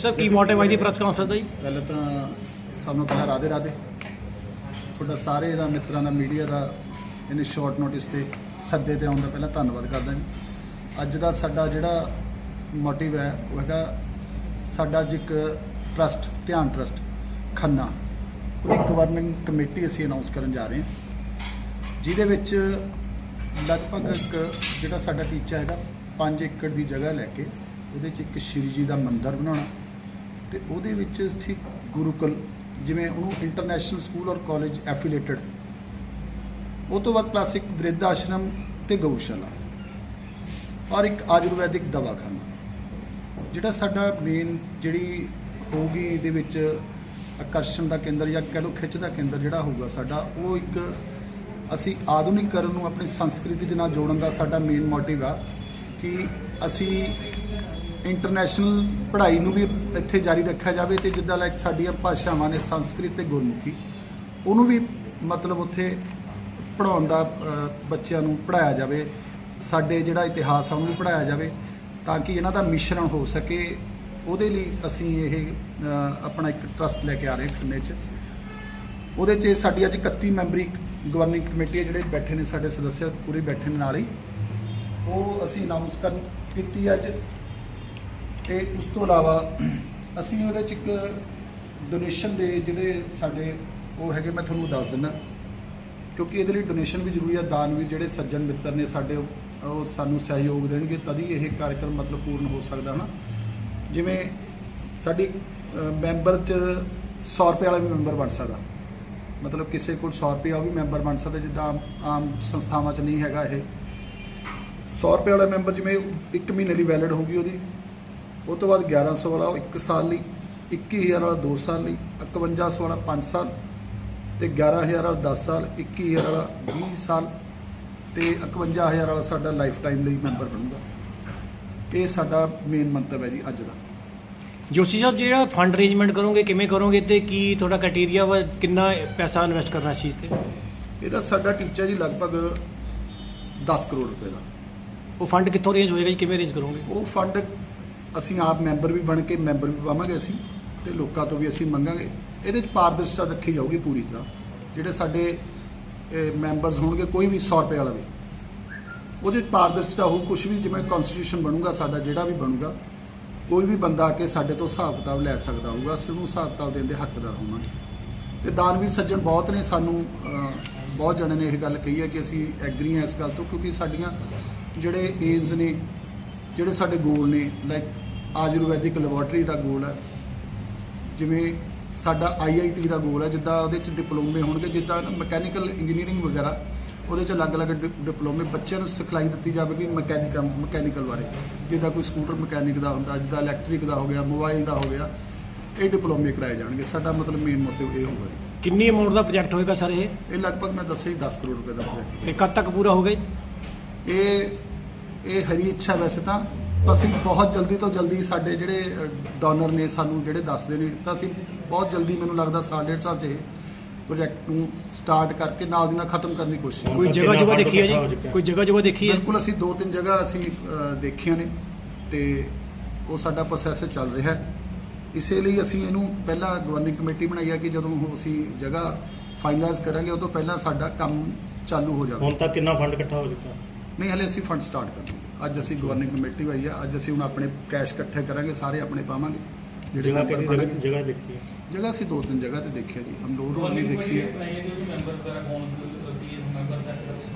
ਸਾਹਿਬ, ਕੀ motive ਹੈ ਦੀ press conference ਦਾ ਜੀ? ਪਹਿਲਾਂ ਤਾਂ ਸਭ ਨੂੰ ਪਹਿਲਾਂ ਰਾਦੇ ਰਾਦੇ ਤੁਹਾਡਾ ਸਾਰੇ ਦਾ ਮਿੱਤਰਾਂ ਦਾ ਮੀਡੀਆ ਦਾ ਇਹਨੇ ਸ਼ਾਰਟ ਨੋਟਿਸ ਤੇ ਸੱਦੇ ਤੇ ਆਉਣ ਦਾ ਪਹਿਲਾਂ ਧੰਨਵਾਦ ਕਰਦਾ ਜੀ। ਅੱਜ ਦਾ ਸਾਡਾ ਜਿਹੜਾ ਮੋਟਿਵ ਹੈ, ਉਹ ਹੈਗਾ ਸਾਡਾ ਅੱਜ ਇੱਕ ਟਰਸਟ ਧਿਆਨ ਟਰਸਟ ਖੰਨਾ। ਉਹਦੀ ਗਵਰਨਿੰਗ ਕਮੇਟੀ ਅਸੀਂ ਅਨਾਉਂਸ ਕਰਨ ਜਾ ਰਹੇ ਹਾਂ। ਜਿਹਦੇ ਵਿੱਚ ਲਗਭਗ ਇੱਕ ਜਿਹੜਾ ਸਾਡਾ ਟੀਚਾ ਹੈਗਾ 5 ਏਕੜ ਦੀ ਜਗ੍ਹਾ ਲੈ ਕੇ ਉਹਦੇ 'ਚ ਇੱਕ ਸ਼੍ਰੀ ਜੀ ਦਾ ਮੰਦਿਰ ਬਣਾਉਣਾ। ਤੇ ਉਹਦੇ ਵਿੱਚ ਸੀ ਗੁਰੂਕੁਲ ਜਿਵੇਂ ਉਹਨੂੰ ਇੰਟਰਨੈਸ਼ਨਲ ਸਕੂਲ ਔਰ ਕਾਲਜ ਐਫੀਲੇਟਡ ਉਹ ਤੋਂ ਬਾਅਦ ਕਲਾਸਿਕ ਵਿਰਧ ਆਸ਼ਰਮ ਤੇ ਗਊਸ਼ਾਲਾ। ਔਰ ਇੱਕ ਆਯੁਰਵੈਦਿਕ ਦਵਾਖਾਨਾ। ਜਿਹੜਾ ਸਾਡਾ ਮੇਨ ਜਿਹੜੀ ਹੋਊਗੀ ਇਹਦੇ ਵਿੱਚ ਆਕਰਸ਼ਣ ਦਾ ਕੇਂਦਰ ਜਾਂ ਕਹਿ ਲਓ ਖਿੱਚ ਦਾ ਕੇਂਦਰ ਜਿਹੜਾ ਹੋਊਗਾ ਸਾਡਾ, ਉਹ ਇੱਕ ਅਸੀਂ ਆਧੁਨਿਕਰਨ ਨੂੰ ਆਪਣੀ ਸੰਸਕ੍ਰਿਤੀ ਦੇ ਨਾਲ ਜੋੜਨ ਦਾ ਸਾਡਾ ਮੇਨ ਮੋਟਿਵ ਆ ਕਿ ਅਸੀਂ ਇੰਟਰਨੈਸ਼ਨਲ ਪੜ੍ਹਾਈ ਨੂੰ ਵੀ ਇੱਥੇ ਜਾਰੀ ਰੱਖਿਆ ਜਾਵੇ ਤੇ ਜਿੱਦਾਂ ਲਾਈਕ ਸਾਡੀਆਂ ਭਾਸ਼ਾਵਾਂ ਨੇ ਸੰਸਕ੍ਰਿਤ ਤੇ ਗੁਰਮੁਖੀ, ਉਹਨੂੰ ਵੀ ਮਤਲਬ ਉੱਥੇ ਪੜਾਉਣ ਦਾ ਬੱਚਿਆਂ ਨੂੰ ਪੜਾਇਆ ਜਾਵੇ, ਸਾਡੇ ਜਿਹੜਾ ਇਤਿਹਾਸ ਆ ਉਹਨੂੰ ਪੜਾਇਆ ਜਾਵੇ ਤਾਂ ਕਿ ਇਹਨਾਂ ਦਾ ਮਿਸ਼ਰਣ ਹੋ ਸਕੇ। ਉਹਦੇ ਲਈ ਅਸੀਂ ਇਹ ਆਪਣਾ ਇੱਕ ਟਰਸਟ ਲੈ ਕੇ ਆ ਰਹੇ ਹਾਂ ਖੰਨੇ 'ਚ। ਉਹਦੇ 'ਚ ਸਾਡੀ ਅੱਜ 31 ਮੈਂਬਰੀ ਗਵਰਨਿੰਗ ਕਮੇਟੀ ਹੈ ਜਿਹੜੇ ਬੈਠੇ ਨੇ ਸਾਡੇ ਸਦੱਸਿਆ ਪੂਰੇ ਬੈਠੇ ਨੇ ਨਾਲ ਹੀ। ਉਹ ਅਸੀਂ ਅਨਾਉਂਸ ਕਰਨ ਕੀਤੀ ਅੱਜ। ਤੇ ਉਸ ਤੋਂ ਇਲਾਵਾ ਅਸੀਂ ਉਹਦੇ 'ਚ ਇੱਕ ਡੋਨੇਸ਼ਨ ਦੇ ਜਿਹੜੇ ਸਾਡੇ ਉਹ ਹੈਗੇ, ਮੈਂ ਤੁਹਾਨੂੰ ਦੱਸ ਦਿੰਦਾ। ਕਿਉਂਕਿ ਇਹਦੇ ਲਈ ਡੋਨੇਸ਼ਨ ਵੀ ਜ਼ਰੂਰੀ ਹੈ ਦਾਨ ਵੀ ਜਿਹੜੇ ਸੱਜਣ ਮਿੱਤਰ ਨੇ ਸਾਡੇ, ਉਹ ਸਾਨੂੰ ਸਹਿਯੋਗ ਦੇਣਗੇ, ਤਦ ਹੀ ਇਹ ਕਾਰਜਕ੍ਰਮ ਮਤਲਬ ਪੂਰਨ ਹੋ ਸਕਦਾ, ਹਨਾ? ਜਿਵੇਂ ਸਾਡੀ ਮੈਂਬਰ ਚ 100 ਰੁਪਏ ਵਾਲਾ ਵੀ ਮੈਂਬਰ ਬਣ ਸਕਦਾ। ਮਤਲਬ ਕਿਸੇ ਕੋਲ 100 ਰੁਪਏ ਉਹ ਵੀ ਮੈਂਬਰ ਬਣ ਸਕਦਾ, ਜਿੱਦਾਂ ਆਮ- ਆਮ ਸੰਸਥਾਵਾਂ ਚ ਨਹੀਂ ਹੈਗਾ ਇਹ। 100 ਰੁਪਏ ਵਾਲਾ ਮੈਂਬਰ ਜਿਵੇਂ 1 ਮਹੀਨੇ ਲਈ ਵੈਲਿਡ ਹੋਊਗੀ ਉਹਦੀ ਉਹ ਤੋਂ ਬਾਅਦ 1100 ਵਾਲਾ ਉਹ 1 ਸਾਲ ਲਈ 21000 ਵਾਲਾ 2 ਸਾਲ ਲਈ 5100 ਵਾਲਾ 5 ਸਾਲ ਤੇ 11000 ਵਾਲਾ 10 ਸਾਲ 21000 ਵਾਲਾ 20 ਸਾਲ ਤੇ 51000 ਵਾਲਾ ਸਾਡਾ ਲਾਈਫ ਟਾਈਮ ਲਈ ਮੈਂਬਰ ਬਣੂਗਾ। ਇਹ ਸਾਡਾ ਮੇਨ ਮੰਤਵ ਹੈ ਜੀ ਅੱਜ ਦਾ। ਜੋਸ਼ੀ ਸਾਹਿਬ ਜਿਹੜਾ ਫੰਡ ਅਰੇਂਜਮੈਂਟ ਕਰੋਗੇ ਕਿਵੇਂ ਕਰੋਗੇ ਤੇ ਕੀ ਤੁਹਾਡਾ ਕ੍ਰਾਈਟੇਰੀਆ ਵਾ ਕਿੰਨਾ ਪੈਸਾ ਇਨਵੈਸਟ ਕਰਨਾ ਚੀਜ਼ ਤੇ? ਇਹਦਾ ਸਾਡਾ ਟੀਚਾ ਜੀ ਲਗਭਗ 10 ਕਰੋੜ ਰੁਪਏ ਦਾ। ਉਹ ਫੰਡ ਕਿੱਥੋਂ ਅਰੇਂਜ ਹੋਏਗਾ ਜੀ ਕਿਵੇਂ ਅਰੇਂਜ ਕਰੋਗੇ? ਉਹ ਫੰਡ ਅਸੀਂ ਆਪ ਮੈਂਬਰ ਵੀ ਬਣ ਕੇ ਮੈਂਬਰ ਵੀ ਪਾਵਾਂਗੇ ਅਸੀਂ ਤੇ ਲੋਕਾਂ ਤੋਂ ਵੀ ਅਸੀਂ ਮੰਗਾਂਗੇ। ਇਹਦੇ ਚ ਪਾਰਦਰਸ਼ਤਾ ਰੱਖੀ ਜਾਊਗੀ ਪੂਰੀ ਤਰ੍ਹਾਂ। ਜਿਹੜੇ ਸਾਡੇ ਮੈਂਬਰਸ ਹੋਣਗੇ, ਕੋਈ ਵੀ 100 ਰੁਪਏ ਵਾਲਾ ਵੀ। ਉਹਦੇ 'ਚ ਪਾਰਦਰਸ਼ਤਾ ਹੋਊ ਕੁਝ ਵੀ ਜਿਵੇਂ ਕਨਸਟੀਟਿਊਸ਼ਨ ਬਣੂਗਾ, ਸਾਡਾ ਜਿਹੜਾ ਵੀ ਬਣੂਗਾ, ਕੋਈ ਵੀ ਬੰਦਾ ਆ ਕੇ ਸਾਡੇ ਤੋਂ ਹਿਸਾਬ ਕਿਤਾਬ ਲੈ ਸਕਦਾ ਹੋਊਗਾ, ਅਸੀਂ ਉਹਨੂੰ ਹਿਸਾਬ ਕਿਤਾਬ ਦੇਣ ਦੇ ਹੱਕਦਾਰ ਹੋਵਾਂਗੇ। ਤੇ ਦਾਨਵੀਰ ਸੱਜਣ ਬਹੁਤ ਨੇ ਸਾਨੂੰ ਬਹੁਤ ਜਣੇ ਨੇ ਇਹ ਗੱਲ ਕਹੀ ਹੈ ਕਿ ਅਸੀਂ ਐਗਰੀ ਹਾਂ ਇਸ ਗੱਲ ਤੋਂ, ਕਿਉਂਕਿ ਸਾਡੀਆਂ ਜਿਹੜੇ ਏਮਸ ਨੇ ਜਿਹੜੇ ਸਾਡੇ ਗੋਲ ਨੇ ਲਾਈਕ ਆਯੁਰਵੈਦਿਕ ਲੈਬੋਰਟਰੀ ਦਾ ਗੋਲ ਹੈ। ਜਿਵੇਂ ਸਾਡਾ ਆਈਆਈਟੀ ਦਾ ਗੋਲ ਹੈ ਜਿੱਦਾਂ ਉਹਦੇ ਚ ਡਿਪਲੋਮੇ ਹੋਣਗੇ ਜਿੱਦਾਂ ਮਕੈਨੀਕਲ ਇੰਜੀਨੀਅਰਿੰਗ ਵਗੈਰਾ ਉਹਦੇ ਚ ਅਲੱਗ-ਅਲੱਗ ਡਿਪਲੋਮੇ ਬੱਚਿਆਂ ਨੂੰ ਸਿਖਲਾਈ ਦਿੱਤੀ ਜਾਵੇਗੀ ਮਕੈਨੀਕਲ ਮਕੈਨੀਕਲ ਬਾਰੇ। ਜਿੱਦਾਂ ਕੋਈ ਸਕੂਟਰ ਮਕੈਨਿਕ ਦਾ ਹੁੰਦਾ ਜਿੱਦਾਂ ਇਲੈਕਟ੍ਰਿਕ ਦਾ ਹੋ ਗਿਆ ਮੋਬਾਈਲ ਦਾ ਹੋ ਗਿਆ ਇਹ ਡਿਪਲੋਮੇ ਕਰਾਏ ਜਾਣਗੇ। ਸਾਡਾ ਮਤਲਬ ਮੇਨ ਮੋਟਿਵ ਇਹ ਹੋਊਗਾ। ਕਿੰਨੀ ਅਮਾਉਂਟ ਦਾ ਪ੍ਰੋਜੈਕਟ ਹੋਏਗਾ ਸਰ ਇਹ? ਇਹ ਲਗਭਗ ਮੈਂ ਦੱਸਿਆ ਹੀ 10 ਕਰੋੜ ਰੁਪਏ ਦਾ ਪ੍ਰੋਜੈਕਟ ਤੇ ਕਦ ਤੱਕ ਪੂਰਾ ਹੋਗਾ ਇਹ ਇਹ ਹਰੀ ਇੱਛਾ ਵੈਸੇ ਤਾਂ ਅਸੀਂ ਬਹੁਤ ਜਲਦੀ ਤੋਂ ਜਲਦੀ ਸਾਡੇ ਜਿਹੜੇ ਡੋਨਰ ਨੇ ਸਾਨੂੰ ਜਿਹੜੇ ਦੱਸਦੇ ਨੇ ਤਾਂ ਅਸੀਂ ਬਹੁਤ ਜਲਦੀ ਮੈਨੂੰ ਲੱਗਦਾ ਸਾਲ ਡੇਢ ਸਾਲ ਚ ਇਹ ਪ੍ਰੋਜੈਕਟ ਨੂੰ ਸਟਾਰਟ ਕਰਕੇ ਨਾਲ ਦੀ ਨਾਲ ਖਤਮ ਕਰਨ ਦੀ ਕੋਸ਼ਿਸ਼ ਕੋਈ ਜਗ੍ਹਾ ਜਗ੍ਹਾ ਦੇਖੀ ਹੈ ਜੀ? ਕੋਈ ਜਗ੍ਹਾ ਜਗ੍ਹਾ ਦੇਖੀ ਹੈ ਬਿਲਕੁਲ ਅਸੀਂ ਦੋ ਤਿੰਨ ਜਗ੍ਹਾ ਅਸੀਂ ਦੇਖੀਆਂ ਨੇ ਤੇ ਉਹ ਸਾਡਾ ਪ੍ਰੋਸੈਸ ਚੱਲ ਰਿਹਾ ਹੈ। ਇਸੇ ਲਈ ਅਸੀਂ ਇਹਨੂੰ ਪਹਿਲਾਂ ਗਵਰਨਿੰਗ ਕਮੇਟੀ ਬਣਾਈ ਹੈ ਕਿ ਜਦੋਂ ਉਹ ਅਸੀਂ ਜਗ੍ਹਾ ਫਾਈਨਲਾਈਜ਼ ਕਰਾਂਗੇ ਉਹ ਤੋਂ ਪਹਿਲਾਂ ਸਾਡਾ ਕੰਮ ਚਾਲੂ ਹੋ ਜਾਵੇ। ਹੁਣ ਤੱਕ ਕਿੰਨਾ ਫੰਡ ਇਕੱਠਾ ਹੋ ਚੁੱਕਾ? ਨਹੀਂ ਹਲੇ ਅਸੀਂ ਫੰਡ ਸਟਾਰਟ ਕਰਾਂਗੇ ਅੱਜ ਅਸੀਂ ਗਵਰਨਿੰਗ ਕਮੇਟੀ ਆਈ ਆ ਅੱਜ ਅਸੀਂ ਹੁਣ ਆਪਣੇ ਕੈਸ਼ ਇਕੱਠੇ ਕਰਾਂਗੇ ਸਾਰੇ ਆਪਣੇ ਪਾਵਾਂਗੇ। ਜਿਹੜੇ ਜਗ੍ਹਾ ਮੈਂਬਰ ਕਿਹੜੀ ਬਣਨਗੇ। ਜਗ੍ਹਾ ਦੇਖੀ ਹੈ? ਜਗ੍ਹਾ ਅਸੀਂ ਦੋ ਤਿੰਨ ਜਗ੍ਹਾ ਤੇ ਦੇਖਿਆ ਜੀ। ਅੰਦੋਰ ਰੋਡ ਵੀ ਦੇਖੀ ਹੈ।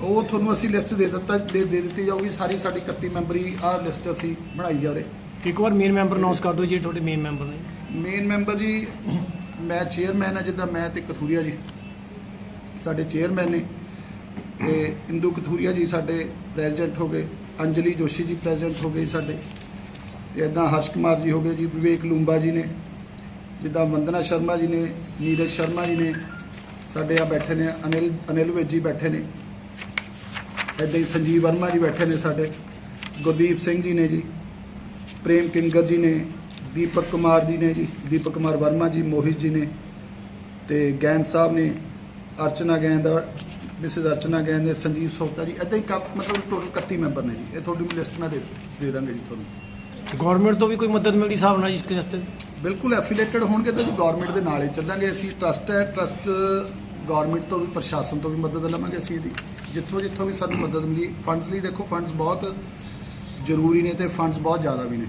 ਉਹ ਤੁਹਾਨੂੰ ਅਸੀਂ ਲਿਸਟ ਦੇ ਦਿੱਤਾ ਦੇ ਦੇ ਦਿੱਤੀ ਜਾਊਗੀ। ਸਾਰੀ ਸਾਡੀ 31 ਮੈਂਬਰੀ ਆਹ ਲਿਸਟ ਅਸੀਂ ਬਣਾਈ ਜਾ ਰਹੇ। ਇੱਕ ਵਾਰ ਮੇਨ ਮੈਂਬਰ ਅਨਾਉਂਸ ਕਰ ਦਿਓ ਜੀ ਤੁਹਾਡੇ ਮੇਨ ਮੈਂਬਰ ਨੇ। ਮੇਨ ਮੈਂਬਰ ਜੀ ਮੈਂ ਚੇਅਰਮੈਨ ਆ ਜਿੱਦਾਂ ਮੈਂ ਤੇ ਕਥੂਰੀਆ ਜੀ। ਸਾਡੇ ਚੇਅਰਮੈਨ ਨੇ। ਤੇ ਇੰਦੂ ਕਥੂਰੀਆ ਜੀ ਸਾਡੇ ਪ੍ਰੈਜ਼ੀਡੈਂਟ ਹੋ ਗਏ, ਅੰਜਲੀ ਜੋਸ਼ੀ ਜੀ ਪ੍ਰੈਜ਼ੀਡੈਂਟ ਹੋ ਗਏ ਸਾਡੇ, ਤੇ ਇਦਾਂ ਹਰਸ਼ ਕੁਮਾਰ ਜੀ ਹੋ ਗਏ ਜੀ, ਵਿਵੇਕ ਲੂੰਬਾ ਜੀ ਨੇ, ਜਿੱਦਾਂ ਵੰਦਨਾ ਸ਼ਰਮਾ ਜੀ ਨੇ, ਨੀਰਜ ਸ਼ਰਮਾ ਜੀ ਨੇ, ਸਾਡੇ ਆ ਬੈਠੇ ਨੇ, ਅਨਿਲ ਅਨਿਲ ਵਿਜ ਜੀ ਬੈਠੇ ਨੇ ਇਦਾਂ ਹੀ ਸੰਜੀਵ ਵਰਮਾ ਜੀ ਬੈਠੇ ਨੇ ਸਾਡੇ, ਗੁਰਦੀਪ ਸਿੰਘ ਜੀ ਨੇ ਜੀ, ਪ੍ਰੇਮ ਕਿੰਗਰ ਜੀ ਨੇ, ਦੀਪਕ ਕੁਮਾਰ ਜੀ ਨੇ ਜੀ, ਦੀਪਕ ਕੁਮਾਰ ਵਰਮਾ ਜੀ, ਮੋਹਿਤ ਜੀ ਨੇ, ਤੇ ਗੈਂਦ ਸਾਹਿਬ ਨੇ, ਅਰਚਨਾ ਗੈਂਦ ਮਿਸਿਸ ਅਰਚਨਾ ਗੈਨ ਨੇ ਸੰਜੀਵ ਸੋਤਾ ਜੀ ਇਦਾਂ ਹੀ ਕੱਪ ਮਤਲਬ ਟੋਟਲ 31 ਮੈਂਬਰ ਨੇ ਜੀ। ਇਹ ਤੁਹਾਡੀ ਲਿਸਟ ਮੈਂ ਦੇ ਦੇ ਦਾਂਗੇ ਜੀ ਤੁਹਾਨੂੰ। ਗਵਰਨਮੈਂਟ ਤੋਂ ਵੀ ਕੋਈ ਮਦਦ ਮਿਲਦੀ ਹਿਸਾਬ ਨਾਲ ਇਸ ਵਾਸਤੇ? ਬਿਲਕੁਲ ਐਫੀਲੇਟਡ ਹੋਣਗੇ ਤਾਂ ਗਵਰਨਮੈਂਟ ਦੇ ਨਾਲ ਹੀ ਚੱਲਾਂਗੇ ਅਸੀਂ। ਟਰਸਟ ਹੈ ਟਰਸਟ ਗਵਰਨਮੈਂਟ ਤੋਂ ਵੀ ਪ੍ਰਸ਼ਾਸਨ ਤੋਂ ਵੀ ਮਦਦ ਲਵਾਂਗੇ ਅਸੀਂ ਇਹਦੀ। ਜਿੱਥੋਂ ਜਿੱਥੋਂ ਵੀ ਸਾਨੂੰ ਮਦਦ ਮਿਲੀ ਫੰਡਸ ਲਈ ਦੇਖੋ ਫੰਡਸ ਬਹੁਤ ਜ਼ਰੂਰੀ ਨੇ ਤੇ ਫੰਡਸ ਬਹੁਤ ਜ਼ਿਆਦਾ ਵੀ ਨੇ।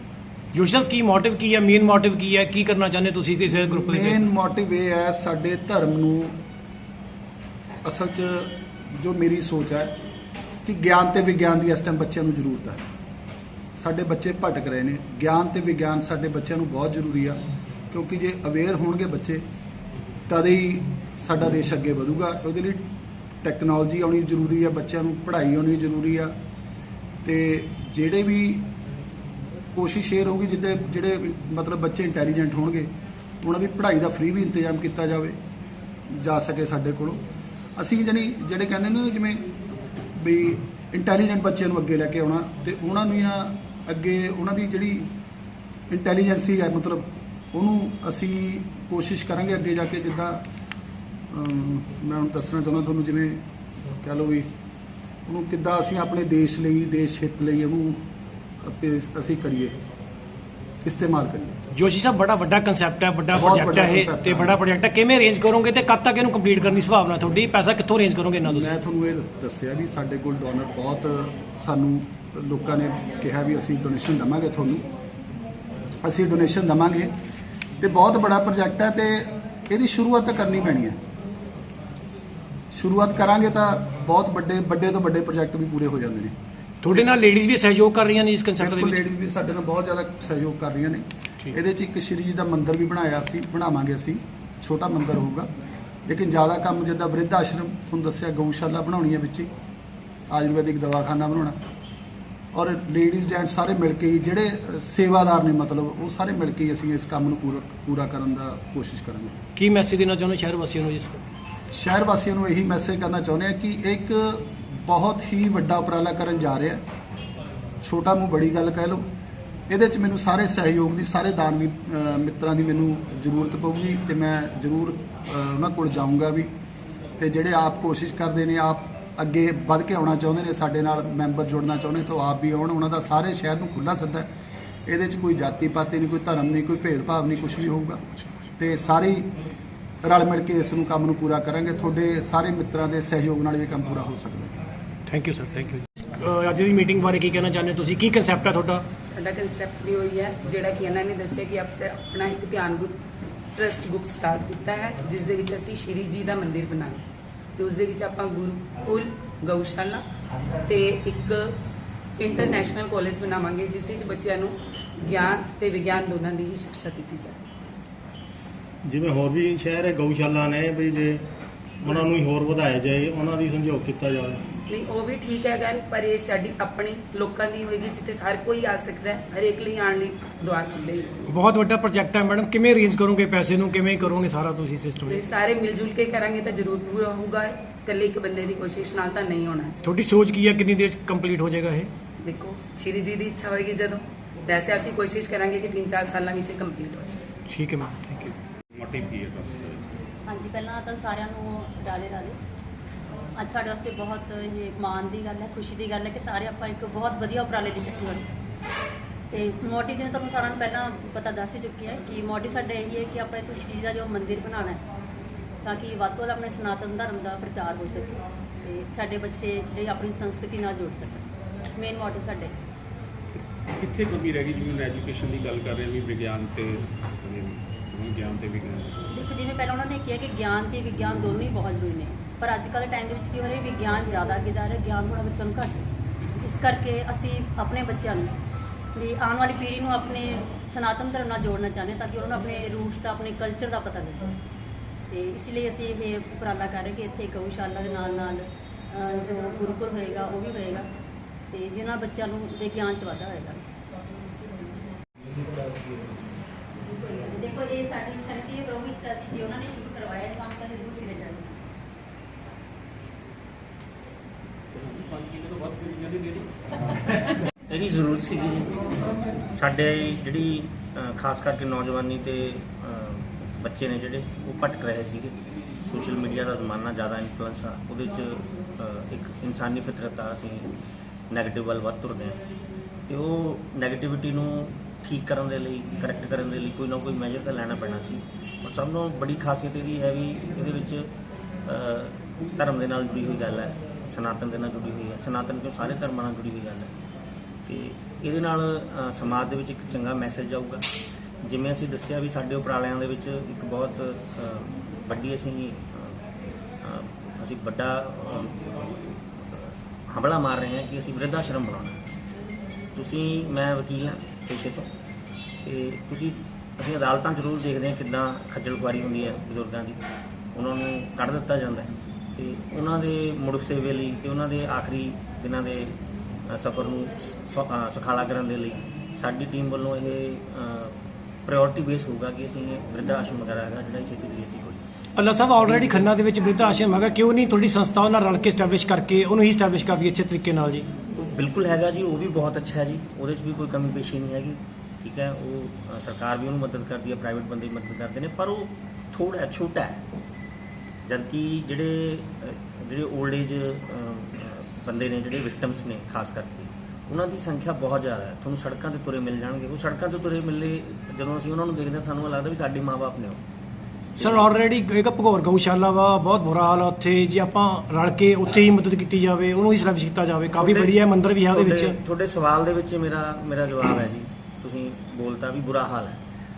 ਜੋਸ਼ੀ ਸਾਹਿਬ ਕੀ ਮੋਟਿਵ ਕੀ ਹੈ? ਮੇਨ ਮੋਟਿਵ ਕੀ ਹੈ? ਕੀ ਕਰਨਾ ਚਾਹੁੰਦੇ ਤੁਸੀਂ ਕਿਸੇ ਗਰੁੱਪ ਦੇ ਮੇਨ ਮੋਟਿਵ ਇਹ ਹੈ ਸਾਡੇ ਧਰਮ ਨੂੰ ਅਸਲ 'ਚ ਜੋ ਮੇਰੀ ਸੋਚ ਹੈ ਕਿ ਗਿਆਨ ਤੇ ਵਿਗਿਆਨ ਦੀ ਇਸ ਟਾਈਮ ਬੱਚਿਆਂ ਨੂੰ ਜ਼ਰੂਰਤ ਹੈ। ਸਾਡੇ ਬੱਚੇ ਭਟਕ ਰਹੇ ਨੇ। ਗਿਆਨ ਤੇ ਵਿਗਿਆਨ ਸਾਡੇ ਬੱਚਿਆਂ ਨੂੰ ਬਹੁਤ ਜ਼ਰੂਰੀ ਆ, ਕਿਉਂਕਿ ਜੇ ਅਵੇਅਰ ਹੋਣਗੇ ਬੱਚੇ, ਤਦ ਹੀ ਸਾਡਾ ਦੇਸ਼ ਅੱਗੇ ਵਧੂਗਾ। ਉਹਦੇ ਲਈ ਟੈਕਨੋਲੋਜੀ ਆਉਣੀ ਜ਼ਰੂਰੀ ਆ, ਬੱਚਿਆਂ ਨੂੰ ਪੜ੍ਹਾਈ ਆਉਣੀ ਜ਼ਰੂਰੀ ਆ। ਤੇ ਜਿਹੜੇ ਵੀ ਕੋਸ਼ਿਸ਼ ਇਹ ਰਹੂਗੀ ਜਿੱਦੇ ਜਿਹੜੇ ਮਤਲਬ ਬੱਚੇ ਇੰਟੈਲੀਜੈਂਟ ਹੋਣਗੇ, ਉਹਨਾਂ ਦੀ ਪੜ੍ਹਾਈ ਦਾ ਫ੍ਰੀ ਵੀ ਇੰਤਜ਼ਾਮ ਕੀਤਾ ਜਾਵੇ, ਜਾ ਸਕੇ ਸਾਡੇ ਕੋਲੋਂ। ਅਸੀਂ ਜਾਣੀ ਜਿਹੜੇ ਕਹਿੰਦੇ ਨੇ ਨਾ ਜਿਵੇਂ ਵੀ ਇੰਟੈਲੀਜੈਂਟ ਬੱਚਿਆਂ ਨੂੰ ਅੱਗੇ ਲੈ ਕੇ ਆਉਣਾ ਤੇ ਉਹਨਾਂ ਨੂੰ ਜਾਂ ਅੱਗੇ ਉਹਨਾਂ ਦੀ ਜਿਹੜੀ ਇੰਟੈਲੀਜੈਂਸੀ ਹੈ, ਮਤਲਬ ਉਹਨੂੰ ਅਸੀਂ ਕੋਸ਼ਿਸ਼ ਕਰਾਂਗੇ ਅੱਗੇ ਜਾ ਕੇ ਜਿੱਦਾਂ ਮੈਂ ਹੁਣ ਦੱਸਣਾ ਚਾਹੁੰਦਾ ਤੁਹਾਨੂੰ ਜਿਵੇਂ ਕਹਿ ਲਓ ਵੀ ਉਹਨੂੰ ਕਿੱਦਾਂ ਅਸੀਂ ਆਪਣੇ ਦੇਸ਼ ਲਈ, ਦੇਸ਼ ਹਿੱਤ ਲਈ ਉਹਨੂੰ ਆਪੇ ਅਸੀਂ ਕਰੀਏ, ਇਸਤੇਮਾਲ ਕਰੀਏ। ਜੋਸ਼ੀ ਸਾਹਿਬ ਬੜਾ ਵੱਡਾ ਕਨਸੈਪਟ ਹੈ ਵੱਡਾ ਪ੍ਰੋਜੈਕਟ ਹੈ ਇਹ ਤੇ। ਬੜਾ ਪ੍ਰੋਜੈਕਟ ਹੈ। ਕਿਵੇਂ ਅਰੇਂਜ ਕਰੋਗੇ ਤੇ ਕਦ ਤੱਕ ਇਹਨੂੰ ਕੰਪਲੀਟ ਕਰਨੀ ਸੁਭਾਵਨਾ ਤੁਹਾਡੀ? ਪੈਸਾ ਕਿੱਥੋਂ ਅਰੇਂਜ ਕਰੋਗੇ ਇਹਨਾਂ ਤੁਸੀਂ ਮੈਂ ਤੁਹਾਨੂੰ ਇਹ ਦੱਸਿਆ ਵੀ ਸਾਡੇ ਕੋਲ ਡੋਨਰ ਬਹੁਤ ਸਾਨੂੰ ਲੋਕਾਂ ਨੇ ਕਿਹਾ ਵੀ ਅਸੀਂ ਡੋਨੇਸ਼ਨ ਦਵਾਂਗੇ ਤੁਹਾਨੂੰ। ਅਸੀਂ ਡੋਨੇਸ਼ਨ ਦਵਾਂਗੇ ਤੇ ਬਹੁਤ ਬੜਾ ਪ੍ਰੋਜੈਕਟ ਹੈ ਤੇ ਇਹਦੀ ਸ਼ੁਰੂਆਤ ਕਰਨੀ ਪੈਣੀ ਹੈ। ਸ਼ੁਰੂਆਤ ਕਰਾਂਗੇ ਤਾਂ ਬਹੁਤ ਵੱਡੇ ਵੱਡੇ ਤੋਂ ਵੱਡੇ ਪ੍ਰੋਜੈਕਟ ਵੀ ਪੂਰੇ ਹੋ ਜਾਂਦੇ ਨੇ। ਤੁਹਾਡੇ ਨਾਲ ਲੇਡੀਜ਼ ਵੀ ਸਹਿਯੋਗ ਕਰ ਰਹੀਆਂ ਨੇ ਇਸ ਕਨਸੈਪਟ ਦੇ ਵਿੱਚ? ਲੇਡੀਜ਼ ਵੀ ਸਾਡੇ ਨਾਲ ਬਹੁਤ ਜ਼ਿਆਦਾ ਸਹਿਯੋਗ ਕਰ ਰਹੀਆਂ ਨੇ। ਇਹਦੇ 'ਚ ਇੱਕ ਸ਼੍ਰੀ ਜੀ ਦਾ ਮੰਦਿਰ ਵੀ ਬਣਾਇਆ ਸੀ ਬਣਾਵਾਂਗੇ ਅਸੀਂ ਛੋਟਾ ਮੰਦਿਰ ਹੋਊਗਾ। ਲੇਕਿਨ ਜ਼ਿਆਦਾ ਕੰਮ ਜਿੱਦਾਂ ਵ੍ਰਿਧ ਆਸ਼ਰਮ ਤੁਹਾਨੂੰ ਦੱਸਿਆ ਗਊਸ਼ਾਲਾ ਬਣਾਉਣੀ ਹੈ ਵਿੱਚ ਹੀ ਆਯੁਰਵੈਦਿਕ ਦਵਾਖਾਨਾ ਬਣਾਉਣਾ। ਔਰ ਲੇਡੀਜ਼ ਜੈਂਟ ਸਾਰੇ ਮਿਲ ਕੇ ਹੀ ਜਿਹੜੇ ਸੇਵਾਦਾਰ ਨੇ ਮਤਲਬ ਉਹ ਸਾਰੇ ਮਿਲ ਕੇ ਅਸੀਂ ਇਸ ਕੰਮ ਨੂੰ ਪੂਰਾ ਪੂਰਾ ਕਰਨ ਦਾ ਕੋਸ਼ਿਸ਼ ਕਰਾਂਗੇ। ਕੀ ਮੈਸੇਜ ਦੇਣਾ ਚਾਹੁੰਦੇ ਸ਼ਹਿਰ ਵਾਸੀਆਂ ਨੂੰ ਇਸ ਸ਼ਹਿਰ ਵਾਸੀਆਂ ਨੂੰ ਇਹੀ ਮੈਸੇਜ ਕਰਨਾ ਚਾਹੁੰਦੇ ਆ ਕਿ ਇੱਕ ਬਹੁਤ ਹੀ ਵੱਡਾ ਉਪਰਾਲਾ ਕਰਨ ਜਾ ਰਿਹਾ ਛੋਟਾ ਮੂੰਹ ਬੜੀ ਗੱਲ ਕਹਿ ਲਓ। ਇਹਦੇ 'ਚ ਮੈਨੂੰ ਸਾਰੇ ਸਹਿਯੋਗ ਦੀ ਸਾਰੇ ਦਾਨਵੀ ਅ, ਮਿੱਤਰਾਂ ਦੀ ਮੈਨੂੰ ਜ਼ਰੂਰਤ ਪਊਗੀ ਤੇ ਮੈਂ ਜ਼ਰੂਰ ਉਹਨਾਂ ਕੋਲ ਜਾਊਂਗਾ ਵੀ। ਤੇ ਜਿਹੜੇ ਆਪ ਕੋਸ਼ਿਸ਼ ਕਰਦੇ ਨੇ ਆਪ ਅੱਗੇ ਵੱਧ ਕੇ ਆਉਣਾ ਚਾਹੁੰਦੇ ਨੇ ਸਾਡੇ ਨਾਲ ਮੈਂਬਰ ਜੁੜਨਾ ਚਾਹੁੰਦੇ ਤਾਂ ਆਪ ਵੀ ਆਉਣ। ਉਹਨਾਂ ਦਾ ਸਾਰੇ ਸ਼ਹਿਰ ਨੂੰ ਖੁੱਲਾ ਸੱਦਾ ਇਹਦੇ 'ਚ ਕੋਈ ਜਾਤੀ ਪਾਤੀ ਨਹੀਂ ਕੋਈ ਧਰਮ ਨਹੀਂ ਕੋਈ ਭੇਦਭਾਵ ਨਹੀਂ ਕੁਝ ਵੀ ਹੋਊਗਾ। ਤੇ ਸਾਰੇ ਰਲ ਮਿਲ ਕੇ ਇਸ ਨੂੰ ਕੰਮ ਨੂੰ ਪੂਰਾ ਕਰਾਂਗੇ। ਤੁਹਾਡੇ ਸਾਰੇ ਮਿੱਤਰਾਂ ਦੇ ਸਹਿਯੋਗ ਨਾਲ ਇਹ ਕੰਮ ਪੂਰਾ ਹੋ ਸਕਦਾ thank you sir thank you ਅੱਜ ਦੀ ਮੀਟਿੰਗ ਬਾਰੇ ਕੀ ਕਹਿਣਾ ਚਾਹੁੰਦੇ ਹੋ ਤੁਸੀਂ? ਕੀ ਕਨਸੈਪਟ ਹੈ ਤੁਹਾਡਾ? ਸਾਡਾ ਕਨਸੈਪਟ ਵੀ ਹੋਈ ਹੈ, ਜਿਹੜਾ ਕਿ ਇਹਨਾਂ ਨੇ ਦੱਸਿਆ ਕਿ ਆਪਸੇ ਆਪਣਾ ਇੱਕ ਧਿਆਨ ਗੁੱਪ ਟਰਸਟ ਗੁੱਪ ਸਟਾਰਟ ਕੀਤਾ ਹੈ, ਜਿਸ ਦੇ ਵਿੱਚ ਅਸੀਂ ਸ਼੍ਰੀ ਜੀ ਦਾ ਮੰਦਿਰ ਬਣਾਉਂਗੇ ਤੇ ਉਸ ਦੇ ਵਿੱਚ ਆਪਾਂ ਗੁਰੂਕੁਲ ਗਊਸ਼ਾਲਾ ਤੇ ਇੱਕ ਇੰਟਰਨੈਸ਼ਨਲ ਕਾਲਜ ਬਣਾਵਾਂਗੇ, ਜਿਸ ਵਿੱਚ ਬੱਚਿਆਂ ਨੂੰ ਗਿਆਨ ਤੇ ਵਿਗਿਆਨ ਦੋਨਾਂ ਦੀ ਹੀ ਸਿੱਖਿਆ ਦਿੱਤੀ ਜਾਵੇ। ਜਿਵੇਂ ਹੋਰ ਵੀ ਸ਼ਹਿਰ ਹੈ, ਗਊਸ਼ਾਲਾ ਨੇ ਵੀ ਜੇ ਉਹਨਾਂ ਨੂੰ ਹੀ ਹੋਰ ਵਧਾਇਆ ਜਾਏ, ਉਹਨਾਂ ਦੀ ਸੰਯੋਗ ਕੀਤਾ ਜਾਵੇ। ਨਹੀਂ ਉਹ ਵੀ ਠੀਕ ਹੈ ਗੱਲ ਪਰ ਇਹ ਸਾਡੀ ਆਪਣੀ ਲੋਕਾਂ ਦੀ ਹੋਏਗੀ ਜਿੱਥੇ ਹਰ ਕੋਈ ਆ ਸਕਦਾ ਹੈ ਹਰੇਕ ਲਈ ਆਉਣ ਲਈ ਦੁਆਰ ਖੁੱਲੇ। ਬਹੁਤ ਵੱਡਾ ਪ੍ਰੋਜੈਕਟ ਹੈ ਮੈਡਮ ਕਿਵੇਂ ਅਰੇਂਜ ਕਰੋਗੇ ਪੈਸੇ ਨੂੰ ਕਿਵੇਂ ਕਰੋਗੇ ਸਾਰਾ ਤੁਸੀਂ ਸਿਸਟਮ ਤੇ ਸਾਰੇ ਮਿਲ ਜੁਲ ਕੇ ਕਰਾਂਗੇ ਤਾਂ ਜ਼ਰੂਰ ਪੂਰਾ ਹੋਊਗਾ ਇਕੱਲੇ ਇੱਕ ਬੰਦੇ ਦੀ ਕੋਸ਼ਿਸ਼ ਨਾਲ ਤਾਂ ਨਹੀਂ ਹੋਣਾ ਜੀ। ਤੁਹਾਡੀ ਸੋਚ ਕੀ ਹੈ ਕਿੰਨੀ ਦੇਰ ਚ ਕੰਪਲੀਟ ਹੋ ਜਾਏਗਾ ਇਹ? ਦੇਖੋ ਸ਼੍ਰੀ ਜੀ ਦੀ ਇੱਛਾ ਹੋਏਗੀ ਜਦੋਂ ਵੈਸੇ ਅਸੀਂ ਕੋਸ਼ਿਸ਼ ਕਰਾਂਗੇ ਕਿ 3-4 ਸਾਲਾਂ ਵਿੱਚ ਕੰਪਲੀਟ ਹੋ ਜਾਵੇ। ਠੀਕ ਹੈ ਮੈਮ ਥੈਂਕ ਯੂ ਮੋਟਿਵ ਕੀ ਹੈ ਦੱਸ ਹਾਂਜੀ ਪਹਿਲਾਂ ਤਾਂ ਸਾਰਿਆਂ ਨੂੰ ਰਾਧੇ ਰਾਧੇ ਅੱਜ ਸਾਡੇ ਵਾਸਤੇ ਬਹੁਤ ਇਹ ਮਾਣ ਦੀ ਗੱਲ ਹੈ ਖੁਸ਼ੀ ਦੀ ਗੱਲ ਹੈ ਕਿ ਸਾਰੇ ਆਪਾਂ ਇੱਕ ਬਹੁਤ ਵਧੀਆ ਉਪਰਾਲੇ ਦੀ ਇਕੱਠੇ ਹੋਏ। ਤੇ ਮੋਟਿਵ ਜਿਵੇਂ ਤੁਹਾਨੂੰ ਸਾਰਿਆਂ ਨੂੰ ਪਹਿਲਾਂ ਪਤਾ ਦੱਸ ਹੀ ਚੁੱਕੀ ਹੈ ਕਿ ਮੋਟਿਵ ਸਾਡਾ ਇਹ ਹੈ ਕਿ ਆਪਾਂ ਇੱਥੇ ਸ਼੍ਰੀ ਦਾ ਜੋ ਮੰਦਿਰ ਬਣਾਉਣਾ ਹੈ ਤਾਂ ਕਿ ਵੱਧ ਤੋਂ ਵੱਧ ਆਪਣੇ ਸਨਾਤਨ ਧਰਮ ਦਾ ਪ੍ਰਚਾਰ ਹੋ ਸਕੇ ਤੇ ਸਾਡੇ ਬੱਚੇ ਜਿਹੜੇ ਆਪਣੀ ਸੰਸਕ੍ਰਿਤੀ ਨਾਲ ਜੁੜ ਸਕਣ। ਮੇਨ ਮੋਟਿਵ ਸਾਡੇ। ਕਿੱਥੇ ਕਮੀ ਰਹਿ ਗਈ ਜਿਵੇਂ ਐਜੂਕੇਸ਼ਨ ਦੀ ਗੱਲ ਕਰ ਰਹੇ ਵੀ ਵਿਗਿਆਨ ਤੇ ਗਿਆਨ ਤੇ ਵਿਗਿਆਨ ਦੇਖੋ ਜਿਵੇਂ ਪਹਿਲਾਂ ਉਹਨਾਂ ਨੇ ਕਿਹਾ ਕਿ ਗਿਆਨ ਤੇ ਵਿਗਿਆਨ ਦੋਨੋਂ ਹੀ ਬਹੁਤ ਜ਼ਰੂਰੀ ਨੇ। ਪਰ ਅੱਜ ਕੱਲ੍ਹ ਟਾਈਮ ਦੇ ਵਿੱਚ ਕੀ ਹੋ ਰਿਹਾ ਵਿਗਿਆਨ ਜ਼ਿਆਦਾ ਅੱਗੇ ਜਾ ਰਿਹਾ, ਗਿਆਨ ਥੋੜਾ ਬੱਚਿਆਂ ਨੂੰ ਘੱਟ। ਇਸ ਕਰਕੇ ਅਸੀਂ ਆਪਣੇ ਬੱਚਿਆਂ ਨੂੰ ਵੀ ਆਉਣ ਵਾਲੀ ਪੀੜ੍ਹੀ ਨੂੰ ਆਪਣੇ ਸਨਾਤਨ ਧਰਮ ਨਾਲ ਜੋੜਨਾ ਚਾਹੁੰਦੇ ਹਾਂ ਤਾਂ ਕਿ ਉਹਨਾਂ ਨੂੰ ਆਪਣੇ ਰੂਟਸ ਦਾ, ਆਪਣੇ ਕਲਚਰ ਦਾ ਪਤਾ ਲੱਗੇ। ਤੇ ਇਸ ਲਈ ਅਸੀਂ ਇਹ ਉਪਰਾਲਾ ਕਰ ਰਹੇ ਕਿ ਇੱਥੇ ਗਊਸ਼ਾਲਾ ਦੇ ਨਾਲ ਨਾਲ ਜੋ ਗੁਰੂਕੁਲ ਹੋਏਗਾ, ਉਹ ਵੀ ਹੋਏਗਾ ਤੇ ਜਿਹਨਾਂ ਬੱਚਿਆਂ ਨੂੰ ਦੇ ਗਿਆਨ ਚ ਵਾਧਾ ਹੋਏਗਾ। ਦੇਖੋ ਇਹ ਸਾਡੀ ਸੰਤੀ ਰੋਹਿਤ ਚਾਚੀ ਜੀ ਉਹਨਾਂ ਨੇ ਸ਼ੁਰੂ ਕਰਵਾਇਆ ਕੰਮ ਤਾਂ ਜ਼ਰੂਰ ਸਿਰੇ ਚੜ੍ਹਨਾ ਇਹਦੀ ਜ਼ਰੂਰਤ ਸੀਗੀ ਜੀ। ਸਾਡੇ ਜਿਹੜੀ ਖਾਸ ਕਰਕੇ ਨੌਜਵਾਨੀ ਤੇ ਬੱਚੇ ਨੇ ਜਿਹੜੇ, ਉਹ ਭਟਕ ਰਹੇ ਸੀਗੇ। ਸੋਸ਼ਲ ਮੀਡੀਆ ਦਾ ਜ਼ਮਾਨਾ ਜ਼ਿਆਦਾ ਇਨਫਲੂਐਂਸ ਆ। ਉਹਦੇ 'ਚ ਇੱਕ ਇਨਸਾਨੀ ਫਿਤਰਤ ਆ, ਅਸੀਂ 네ਗੇਟਿਵ ਵੱਲ ਵੱਧ ਤੁਰਦੇ ਹਾਂ। ਤੇ ਉਹ 네ਗੇਟਿਵਿਟੀ ਨੂੰ ਠੀਕ ਕਰਨ ਦੇ ਲਈ ਕਰੈਕਟ ਕਰਨ ਦੇ ਲਈ ਕੋਈ ਨਾ ਕੋਈ ਮੈਜਰ ਤਾਂ ਲੈਣਾ ਪੈਣਾ ਸੀ। ਔਰ ਸਭ ਨੂੰ ਬੜੀ ਖਾਸੀਅਤ ਇਹਦੀ ਹੈ ਵੀ ਇਹਦੇ ਵਿੱਚ ਧਰਮ ਦੇ ਨਾਲ ਜੁੜੀ ਹੋਈ ਗੱਲ ਹੈ। ਸਨਾਤਨ ਦੇ ਨਾਲ ਜੁੜੀ ਹੋਈ ਹੈ। ਸਨਾਤਨ ਕਿਉਂ? ਸਾਰੇ ਧਰਮਾਂ ਨਾਲ ਜੁੜੀ ਹੋਈ ਗੱਲ ਹੈ। ਤੇ ਇਹਦੇ ਨਾਲ ਅ, ਸਮਾਜ ਦੇ ਵਿੱਚ ਇੱਕ ਚੰਗਾ ਮੈਸੇਜ ਜਾਊਗਾ ਜਿਵੇਂ ਅਸੀਂ ਦੱਸਿਆ ਵੀ ਸਾਡੇ ਉਪਰਾਲਿਆਂ ਦੇ ਵਿੱਚ ਇੱਕ ਬਹੁਤ ਅ, ਵੱਡੀ ਅਸੀਂ ਅ, ਅ, ਅਸੀਂ ਵੱਡਾ ਅ, ਹਮਲਾ ਮਾਰ ਰਹੇ ਹਾਂ ਕਿ ਅਸੀਂ ਵਿਰਧ ਆਸ਼ਰਮ ਬਣਾਉਣਾ ਤੁਸੀਂ ਮੈਂ ਵਕੀਲ ਹਾਂ ਪੇਸ਼ੇ ਤੋਂ। ਤੇ ਤੁਸੀਂ ਅਸੀਂ ਅਦਾਲਤਾਂ ਜ਼ਰੂਰ ਦੇਖਦੇ ਹਾਂ ਕਿੱਦਾਂ ਖੱਜਲ ਖੁਆਰੀ ਹੁੰਦੀ ਹੈ ਬਜ਼ੁਰਗਾਂ ਦੀ। ਉਹਨਾਂ ਨੂੰ ਕੱਢ ਦਿੱਤਾ ਜਾਂਦਾ ਹੈ। ਤੇ ਉਹਨਾਂ ਦੇ ਮੁੜ ਸੇਵੇ ਲਈ ਤੇ ਉਹਨਾਂ ਦੇ ਆਖਰੀ ਦਿਨਾਂ ਦੇ ਸਫ਼ਰ ਨੂੰ ਸੁਖਾਲਾ ਕਰਨ ਦੇ ਲਈ ਸਾਡੀ ਟੀਮ ਵੱਲੋਂ ਇਹ ਪ੍ਰਾਇੋਰਟੀ ਬੇਸ ਹੋਊਗਾ ਕਿ ਅਸੀਂ ਇਹ ਬਿਰਧ ਆਸ਼ਰਮ ਵਗੈਰਾ ਹੈਗਾ ਜਿਹੜਾ ਇਹ ਛੇਤੀ ਤੋਂ ਛੇਤੀ ਕੋਈ ਅੱਲਾ ਸਾਹਿਬ ਆਲਰੇਡੀ ਖੰਨਾ ਦੇ ਵਿੱਚ ਬਿਰਧ ਆਸ਼ਰਮ ਹੈਗਾ। ਕਿਉਂ ਨਹੀਂ ਤੁਹਾਡੀ ਸੰਸਥਾ ਨਾਲ ਰਲ ਕੇ ਸਟੈਬਲਿਸ਼ ਕਰਕੇ ਉਹਨੂੰ ਹੀ ਸਟੈਬਲਿਸ਼ ਕਰਦੀ ਅੱਛੇ ਤਰੀਕੇ ਨਾਲ ਜੀ? ਬਿਲਕੁਲ ਹੈਗਾ ਜੀ ਉਹ ਵੀ ਬਹੁਤ ਅੱਛਾ ਹੈ ਜੀ। ਉਹਦੇ 'ਚ ਵੀ ਕੋਈ ਕਮੀ ਪੇਸ਼ੀ ਨਹੀਂ ਹੈਗੀ। ਠੀਕ ਹੈ ਉਹ ਸਰਕਾਰ ਵੀ ਉਹਨੂੰ ਮਦਦ ਕਰਦੀ ਹੈ ਪ੍ਰਾਈਵੇਟ ਬੰਦੇ ਵੀ ਮਦਦ ਕਰਦੇ ਨੇ ਪਰ ਉਹ ਥੋੜਾ ਛੋਟਾ ਹੈ। ਜਦਕਿ ਜਿਹੜੇ ਜਿਹੜੇ 올ਡ ਏਜ ਬੰਦੇ ਨੇ ਜਿਹੜੇ ਵਿਕਟਮਸ ਨੇ ਖਾਸ ਕਰਕੇ ਉਹਨਾਂ ਦੀ ਸੰਖਿਆ ਬਹੁਤ ਜ਼ਿਆਦਾ ਹੈ। ਤੁਹਾਨੂੰ ਸੜਕਾਂ ਤੇ ਤੁਰੇ ਮਿਲ ਜਾਣਗੇ। ਉਹ ਸੜਕਾਂ ਤੇ ਤੁਰੇ ਮਿਲੇ ਜਦੋਂ ਅਸੀਂ ਉਹਨਾਂ ਨੂੰ ਦੇਖਦੇ ਹਾਂ ਸਾਨੂੰ ਲੱਗਦਾ ਵੀ ਸਾਡੇ ਮਾਪੇ ਨੇ ਉਹ। ਸਰ ਆਲਰੇਡੀ ਇੱਕ ਭਗੌਰ ਗਊਸ਼ਾਲਾ ਵਾ ਬਹੁਤ ਬੁਰਾ ਹਾਲ ਆ ਉੱਥੇ। ਜੇ ਆਪਾਂ ਰਲ ਕੇ ਉੱਥੇ ਹੀ ਮਦਦ ਕੀਤੀ ਜਾਵੇ ਉਹਨੂੰ ਹੀ ਸਟੈਬਲਿਸ਼ ਕੀਤਾ ਜਾਵੇ। ਕਾਫੀ ਵਧੀਆ ਮੰਦਿਰ ਵੀ ਹੈ ਉਹਦੇ ਵਿੱਚ। ਤੁਹਾਡੇ ਸਵਾਲ ਦੇ ਵਿੱਚ ਮੇਰਾ ਮੇਰਾ ਜਵਾਬ ਹੈ ਜੀ। ਤੁਸੀਂ ਬੋਲਤਾ ਵੀ ਬੁਰਾ ਹਾਲ ਹੈ।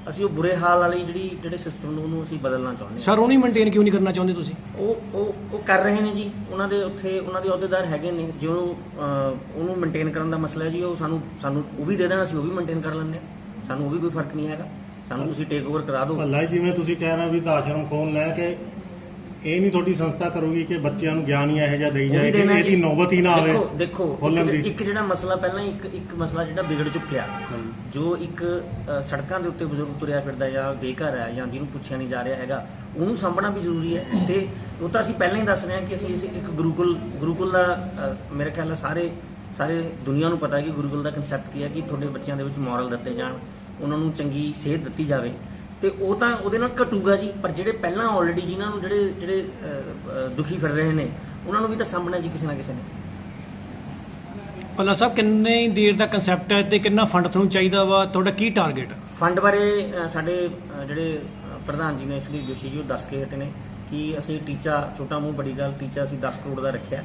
ਅਸੀਂ ਉਹ ਬੁਰੇ ਹਾਲ ਵਾਲੀ ਜਿਹੜੀ ਜਿਹੜੇ ਸਿਸਟਮ ਨੂੰ ਉਹਨੂੰ ਅਸੀਂ ਬਦਲਣਾ ਚਾਹੁੰਦੇ ਹਾਂ। ਸਰ ਉਹਨੂੰ ਮੇਨਟੇਨ ਕਿਉਂ ਨਹੀਂ ਕਰਨਾ ਚਾਹੁੰਦੇ ਤੁਸੀਂ? ਉਹ ਉਹ ਉਹ ਕਰ ਰਹੇ ਨੇ ਜੀ। ਉਹਨਾਂ ਦੇ ਉੱਥੇ ਉਹਨਾਂ ਦੇ ਅਹੁਦੇਦਾਰ ਹੈਗੇ ਨੇ। ਜੋ ਉਹਨੂੰ ਮੇਨਟੇਨ ਕਰਨ ਦਾ ਮਸਲਾ ਹੈ ਜੀ ਉਹ ਸਾਨੂੰ ਸਾਨੂੰ ਉਹ ਵੀ ਦੇ ਦੇਣ ਅਸੀਂ ਉਹ ਵੀ ਮੇਨਟੇਨ ਕਰ ਲੈਂਦੇ ਹਾਂ। ਸਾਨੂੰ ਉਹ ਵੀ ਕੋਈ ਫ਼ਰਕ ਨਹੀਂ ਹੈਗਾ। ਸਾਨੂੰ ਤੁਸੀਂ ਟੇਕ ਓਵਰ ਕਰਾ ਦਿਓ। ਭੱਲਾ ਜਿਵੇਂ ਤੁਸੀਂ ਕਹਿ ਰਹੇ ਹੋ ਵੀ ਤਾਂ ਆਸ਼ਰਮ ਖੋਲ ਲੈ ਕੇ ਇਹ ਨਹੀਂ ਤੁਹਾਡੀ ਸੰਸਥਾ ਕਰੂਗੀ ਕਿ ਬੱਚਿਆਂ ਨੂੰ ਗਿਆਨ ਹੀ ਇਹੋ ਜਿਹਾ ਦੇਈ ਜਾਏ ਕਿ ਇਹਦੀ। ਨੌਬਤ ਹੀ ਨਾ ਆਵੇ ਦੇਖੋ ਇੱਕ-। ਇੱਕ ਜਿਹੜਾ ਮਸਲਾ ਪਹਿਲਾਂ ਇੱਕ ਇੱਕ ਮਸਲਾ ਜਿਹੜਾ ਵਿਗੜ ਚੁੱਕਿਆ ਜੋ ਇੱਕ ਅ, ਸੜਕਾਂ ਦੇ ਉੱਤੇ ਬਜ਼ੁਰਗ ਤੁਰਿਆ ਫਿਰਦਾ ਜਾਂ ਬੇਘਰ ਹੈ ਜਾਂ ਜਿਹਨੂੰ ਪੁੱਛਿਆ ਨਹੀਂ ਜਾ ਰਿਹਾ ਹੈਗਾ ਉਹਨੂੰ ਸਾਂਭਣਾ ਵੀ ਜ਼ਰੂਰੀ ਹੈ ਤੇ ਉਹ ਤਾਂ ਅਸੀਂ ਪਹਿਲਾਂ ਹੀ ਦੱਸ ਰਹੇ ਹਾਂ ਕਿ ਅਸੀਂ ਇਸ ਇੱਕ ਗੁਰੂਕੁਲ ਗੁਰੂਕੁਲ ਦਾ ਅ, ਮੇਰੇ ਖਿਆਲ ਨਾਲ ਸਾਰੇ ਸਾਰੇ ਦੁਨੀਆ ਨੂੰ ਪਤਾ ਹੈ ਕਿ ਗੁਰੂਕੁਲ ਦਾ ਕਨਸੈਪਟ ਕੀ ਹੈ ਕਿ ਤੁਹਾਡੇ ਬੱਚਿਆਂ ਦੇ ਵਿੱਚ ਮੋਰਲ ਦਿੱਤੇ ਜਾਣ ਉਹਨਾਂ ਨੂੰ ਚੰਗੀ ਸੇਧ ਦਿੱਤੀ ਜਾਵੇ ਤੇ ਉਹ ਤਾਂ ਉਹਦੇ ਨਾਲ ਘਟੂਗਾ ਜੀ ਪਰ ਜਿਹੜੇ ਪਹਿਲਾਂ ਆਲਰੇਡੀ ਜਿਨ੍ਹਾਂ ਨੂੰ ਜਿਹੜੇ ਜਿਹੜੇ ਦੁਖੀ ਫਿਰ ਰਹੇ ਨੇ ਉਹਨਾਂ ਨੂੰ ਵੀ ਤਾਂ ਸਾਂਭਣਾ ਜੀ ਕਿਸੇ ਨਾ ਕਿਸੇ ਨੇ। ਅੱਲਾ ਸਾਹਿਬ ਕਿੰਨੇ ਦੇਰ ਦਾ ਕਨਸੈਪਟ ਹੈ ਤੇ ਕਿੰਨਾ ਫੰਡ ਤੁਹਾਨੂੰ ਚਾਹੀਦਾ ਵਾ? ਤੁਹਾਡਾ ਕੀ ਟਾਰਗੇਟ ਫੰਡ ਬਾਰੇ ਸਾਡੇ ਜਿਹੜੇ ਪ੍ਰਧਾਨ ਜੀ ਨੇ ਸ੍ਰੀ ਜੋਸ਼ੀ ਜੀ ਉਹ ਦੱਸ ਕੇ ਹਟੇ ਨੇ ਕਿ ਅਸੀਂ ਟੀਚਾ ਛੋਟਾ ਮੂੰਹ ਬੜੀ ਗੱਲ ਟੀਚਾ ਅਸੀਂ 10 ਕਰੋੜ ਦਾ ਰੱਖਿਆ।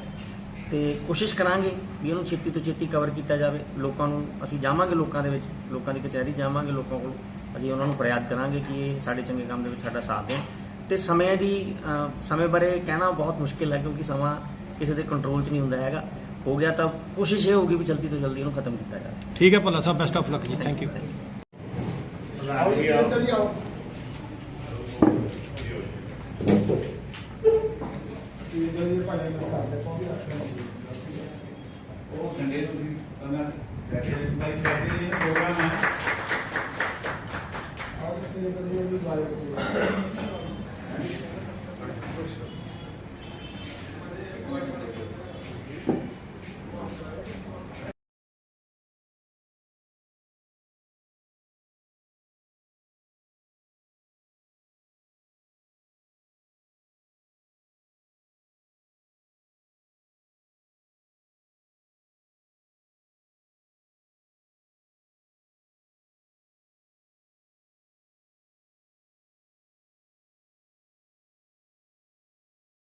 ਤੇ ਕੋਸ਼ਿਸ਼ ਕਰਾਂਗੇ ਵੀ ਉਹਨੂੰ ਛੇਤੀ ਤੋਂ ਛੇਤੀ ਕਵਰ ਕੀਤਾ ਜਾਵੇ। ਲੋਕਾਂ ਨੂੰ ਅਸੀਂ ਜਾਵਾਂਗੇ ਲੋਕਾਂ ਦੇ ਵਿੱਚ ਲੋਕਾਂ ਦੀ ਕਚਹਿਰੀ ਜਾਵਾਂਗੇ ਲੋਕਾਂ ਕੋਲ। ਅਸੀਂ ਉਹਨਾਂ ਨੂੰ ਫਰਿਆਦ ਕਰਾਂਗੇ ਕਿ ਇਹ ਸਾਡੇ ਚੰਗੇ ਕੰਮ ਦੇ ਵਿੱਚ ਸਾਡਾ ਸਾਥ ਦੇਣ। ਤੇ ਸਮੇਂ ਦੀ ਸਮੇਂ ਬਾਰੇ ਕਹਿਣਾ ਬਹੁਤ ਮੁਸ਼ਕਿਲ ਹੈ ਕਿਉਂਕਿ ਸਮਾਂ ਕਿਸੇ ਦੇ ਕੰਟਰੋਲ 'ਚ ਨਹੀਂ ਹੁੰਦਾ ਹੈਗਾ। ਹੋ ਗਿਆ ਤਾਂ ਕੋਸ਼ਿਸ਼ ਇਹ ਹੋਊਗੀ ਵੀ ਜਲਦੀ ਤੋਂ ਜਲਦੀ ਇਹਨੂੰ ਖਤਮ ਕੀਤਾ ਜਾਵੇ। ਠੀਕ ਹੈ Bhalla Sahib best of luck ਜੀ। ਥੈਂਕ ਯੂ ਆਓ ਜੀ ਹੀ ਆਓ ਉਹ ਸੰਡੇ ਤੁਸੀਂ ਕਰਨਾ। Saturday bye Saturday with you.